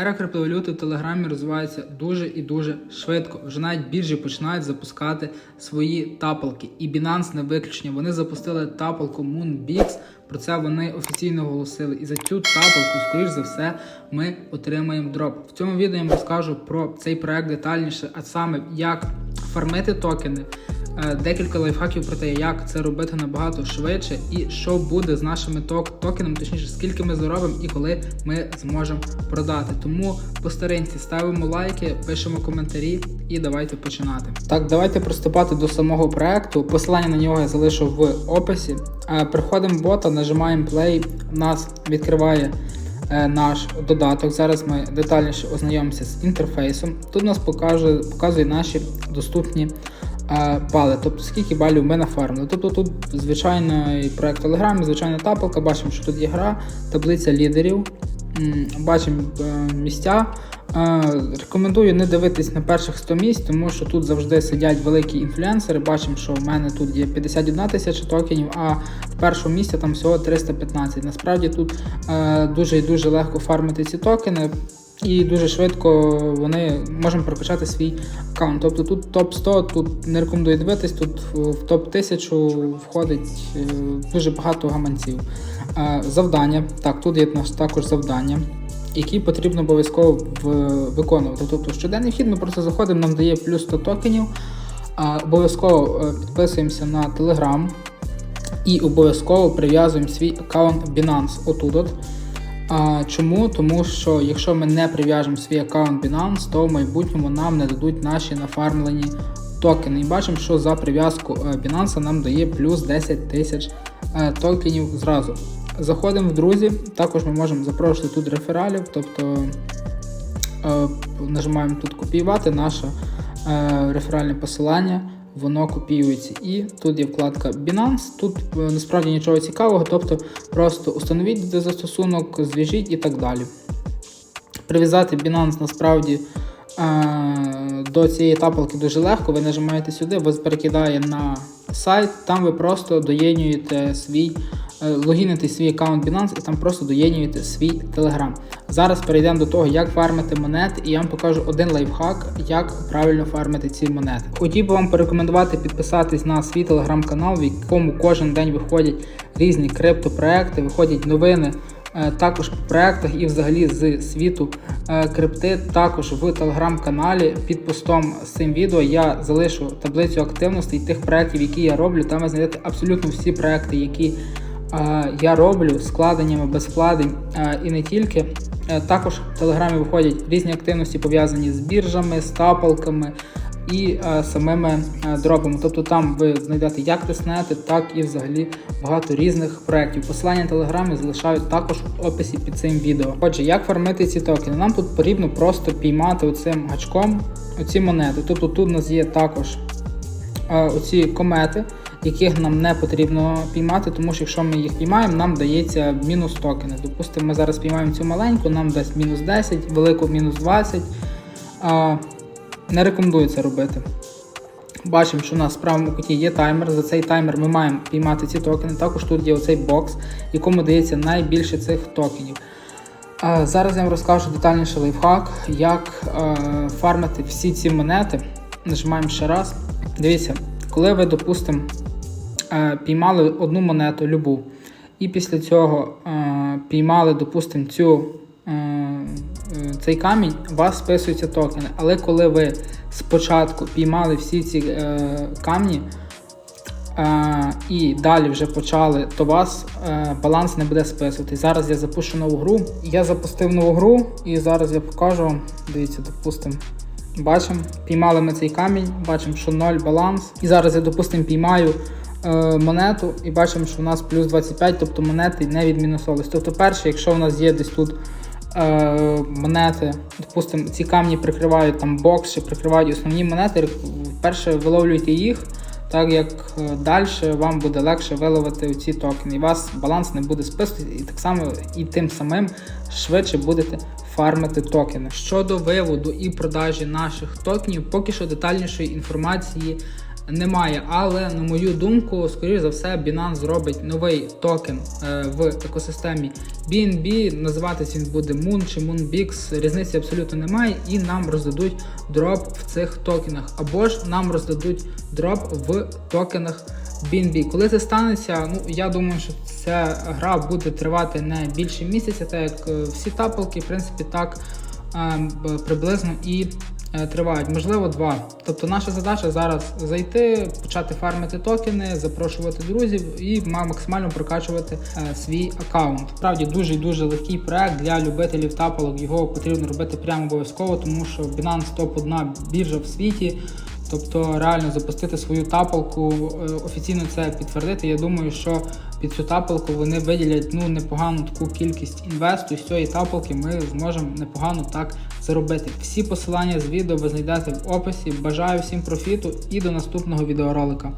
Ера криптовалюти в Телеграмі розвивається дуже і дуже швидко. Вже навіть біржі починають запускати свої тапалки. І Binance не виключення. Вони запустили тапалку Moonbix. Про це вони офіційно оголосили. І за цю тапалку, скоріш за все, ми отримаємо дроп. В цьому відео я вам розкажу про цей проект детальніше, а саме як фармити токени. Е, Декілька лайфхаків про те, як це робити набагато швидше, і що буде з нашими токенами, точніше, скільки ми заробимо і коли ми зможемо продати. Тому по старинці ставимо лайки, пишемо коментарі і давайте починати. Так, давайте приступати до самого проекту. Посилання на нього я залишу в описі. Е, Приходимо в бота, нажимаємо play, нас відкриває е, наш додаток. Зараз ми детальніше ознайомимося з інтерфейсом. Тут нас покаже, показує наші доступні е, тобто скільки балів ми нафармили. Тобто тут звичайний проект Telegram, звичайна тапалка, бачимо, що тут є гра, таблиця лідерів, бачимо е, місця. Е, Рекомендую не дивитись на перших 100 місць, тому що тут завжди сидять великі інфлюенсери. Бачимо, що в мене тут є 51 тисяча токенів, а в першому місці там всього 315. Насправді тут е, дуже і дуже легко фармити ці токени. І дуже швидко вони можемо прокачати свій аккаунт. Тобто тут топ 100, тут не рекомендую дивитись, тут в в топ 1000 входить е, дуже багато гаманців. Е, Завдання. Так, тут є також завдання, які потрібно обов'язково виконувати. Тобто щоденний вхід ми просто заходимо, нам дає плюс 100 токенів. Обов'язково е, підписуємося на Telegram і обов'язково прив'язуємо свій аккаунт Binance. Отут. от. А, чому? Тому що якщо ми не прив'яжемо свій аккаунт Binance, то в майбутньому нам не дадуть наші нафармлені токени. І бачимо, що за прив'язку е, Binance нам дає плюс 10 тисяч е, токенів зразу. Заходимо в друзі, також ми можемо запрошувати тут рефералів, тобто е, нажимаємо тут копіювати наше реферальне посилання. Воно копіюється. І тут є вкладка Binance. Тут е, насправді нічого цікавого, тобто просто установіть застосунок, зв'яжіть і так далі. Прив'язати Binance насправді е, до цієї тапалки дуже легко. Ви нажимаєте сюди, вас перекидає на сайт, там ви просто доєднюєте свій, логіните свій аккаунт Binance і там просто доєднюєте свій Telegram. Зараз перейдемо до того, як фармити монети, і я вам покажу один лайфхак, як правильно фармити ці монети. Хотів би вам порекомендувати підписатись на свій телеграм-канал, в якому кожен день виходять різні криптопроекти, виходять новини. е, Також по проектах і взагалі з світу е, крипти. Також в телеграм-каналі під постом з цим відео я залишу таблицю активностей тих проєктів, які я роблю. Там ви знайдете абсолютно всі проекти, які е, я роблю з вкладеннями, без вкладень е, і не тільки. Е, Також в телеграмі виходять різні активності пов'язані з біржами, з тапалками і е, самими е, дропами. Тобто там ви знайдете як тиснети, так і взагалі багато різних проєктів. Посилання на телеграмі залишаю також в описі під цим відео. Отже, як фармити ці токени? Нам тут потрібно просто піймати оцим гачком оці монети. Тобто тут у нас є також оці комети, яких нам не потрібно піймати, тому що якщо ми їх піймаємо, нам дається мінус токени. Допустимо, ми зараз піймаємо цю маленьку, нам дасть мінус 10, велику мінус 20. Е, Не рекомендую це робити. Бачимо, що у нас в правому куті є таймер. За цей таймер ми маємо піймати ці токени. Також тут є оцей бокс, якому дається найбільше цих токенів. Зараз я вам розкажу детальніше лайфхак, як фармити всі ці монети. Нажимаємо ще раз. Дивіться, коли ви, допустимо, піймали одну монету, любу, і після цього е, піймали, допустимо, цю, е, е, цей камінь, у вас списуються токени. Але коли ви спочатку піймали всі ці е, камні, е, і далі вже почали, то у вас е, баланс не буде списувати. Зараз я запущу нову гру. Я запустив нову гру і зараз я покажу. Дивіться, допустимо. Бачимо, піймали ми цей камінь, бачимо, що 0 баланс. І зараз я, допустимо, піймаю е, монету і бачимо, що у нас плюс 25, тобто монети не відмінусовувались. Тобто, перше, якщо у нас є десь тут е, монети, допустимо, ці камні прикривають там бокс чи прикривають основні монети, перше виловлюйте їх. Так як далі вам буде легше виловити ці токени, і вас баланс не буде списувати, і так само і тим самим швидше будете фармити токени. Щодо виводу і продажі наших токенів, поки що детальнішої інформації немає. Але на мою думку, скоріш за все, Binance зробить новий токен е, в екосистемі BNB. Називатись він буде Moon чи Moonbix. Різниці абсолютно немає, і нам роздадуть дроп в цих токенах. Або ж нам роздадуть дроп в токенах BNB. Коли це станеться, ну я думаю, що ця гра буде тривати не більше місяця, так як е, всі тапалки, в принципі, так е, приблизно і тривають, можливо, два. Тобто наша задача зараз зайти, почати фармити токени, запрошувати друзів і максимально прокачувати е, свій аккаунт. Справді дуже дуже легкий проект для любителів тапалок. Його потрібно робити прямо обов'язково, тому що Binance топ-1 біржа в світі. Тобто реально запустити свою тапалку, е, офіційно це підтвердити. Я думаю, що під цю тапалку вони виділять ну непогану таку кількість інвесту. І з цієї тапалки ми зможемо непогано так заробити. Всі посилання з відео ви знайдете в описі. Бажаю всім профіту і до наступного відеоролика.